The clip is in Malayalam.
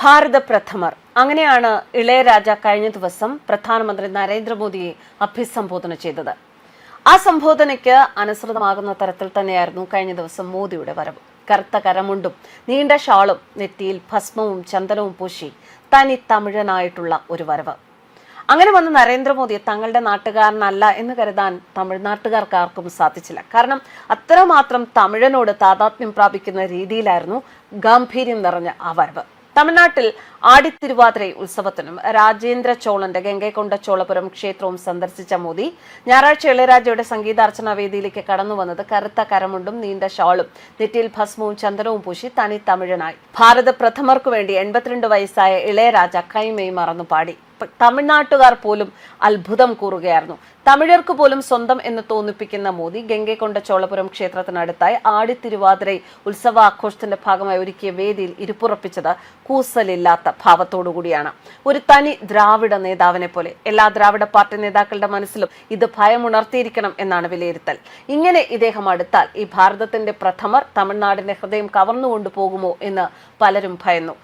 ഭാരത പ്രഥമർ അങ്ങനെയാണ് ഇളയരാജ കഴിഞ്ഞ ദിവസം പ്രധാനമന്ത്രി നരേന്ദ്രമോദിയെ അഭിസംബോധന ചെയ്തത്. ആ സംബോധനയ്ക്ക് അനുസൃതമാകുന്ന തരത്തിൽ തന്നെയായിരുന്നു കഴിഞ്ഞ ദിവസം മോദിയുടെ വരവ്. കറുത്ത കരമുണ്ടും നീണ്ട ഷാളും നെറ്റിയിൽ ഭസ്മവും ചന്ദനവും പൂശി തനി തമിഴനായിട്ടുള്ള ഒരു വരവ്. അങ്ങനെ വന്ന നരേന്ദ്രമോദി തങ്ങളുടെ നാട്ടുകാരനല്ല എന്ന് കരുതാൻ തമിഴ്നാട്ടുകാർക്ക് ആർക്കും സാധിച്ചില്ല. കാരണം അത്രമാത്രം തമിഴനോട് താതാത്മ്യം പ്രാപിക്കുന്ന രീതിയിലായിരുന്നു ഗാംഭീര്യം നിറഞ്ഞ ആ വരവ്. തമിഴ്നാട്ടിൽ ആടിത്തിരുവാതിര ഉത്സവത്തിനും രാജേന്ദ്ര ചോളന്റെ ഗംഗൈക്കൊണ്ട ചോളപുരം ക്ഷേത്രവും സന്ദർശിച്ച മോദി ഞായറാഴ്ച ഇളയരാജയുടെ സംഗീതാർച്ചന വേദിയിലേക്ക് കടന്നു വന്നത് കറുത്ത കരമുണ്ടും നീണ്ട ഷാളും നെറ്റിയിൽ ഭസ്മവും ചന്ദനവും പൂശി തനി തമിഴനായി. ഭാരത പ്രഥമർക്കു വേണ്ടി എൺപത്തിരണ്ട് വയസ്സായ ഇളയരാജ കൈമയും മറന്നു പാടി. തമിഴ്നാട്ടുകാർ പോലും അത്ഭുതം കൂറുകയായിരുന്നു. തമിഴർക്ക് പോലും സ്വന്തം എന്ന് തോന്നിപ്പിക്കുന്ന മോദി ഗംഗൈക്കൊണ്ട ചോളപുരം ക്ഷേത്രത്തിനടുത്തായി ആടിത്തിരുവാതിര ഉത്സവാഘോഷത്തിന്റെ ഭാഗമായി ഒരുക്കിയ വേദിയിൽ ഇരുപ്പുറപ്പിച്ചത് കൂസലില്ലാത്ത ഭാവത്തോടുകൂടിയാണ് ഒരു തനി ദ്രാവിഡ നേതാവിനെ പോലെ എല്ലാ ദ്രാവിഡ പാർട്ടി നേതാക്കളുടെ മനസ്സിലും ഇത് ഭയമുണർത്തിയിരിക്കണം എന്നാണ് വിലയിരുത്തൽ. ഇങ്ങനെ ഇദ്ദേഹം അടുത്താൽ ഈ ഭാരതത്തിന്റെ പ്രഥമർ തമിഴ്നാടിന്റെ ഹൃദയം കവർന്നുകൊണ്ടു പോകുമോ എന്ന് പലരും ഭയന്നു.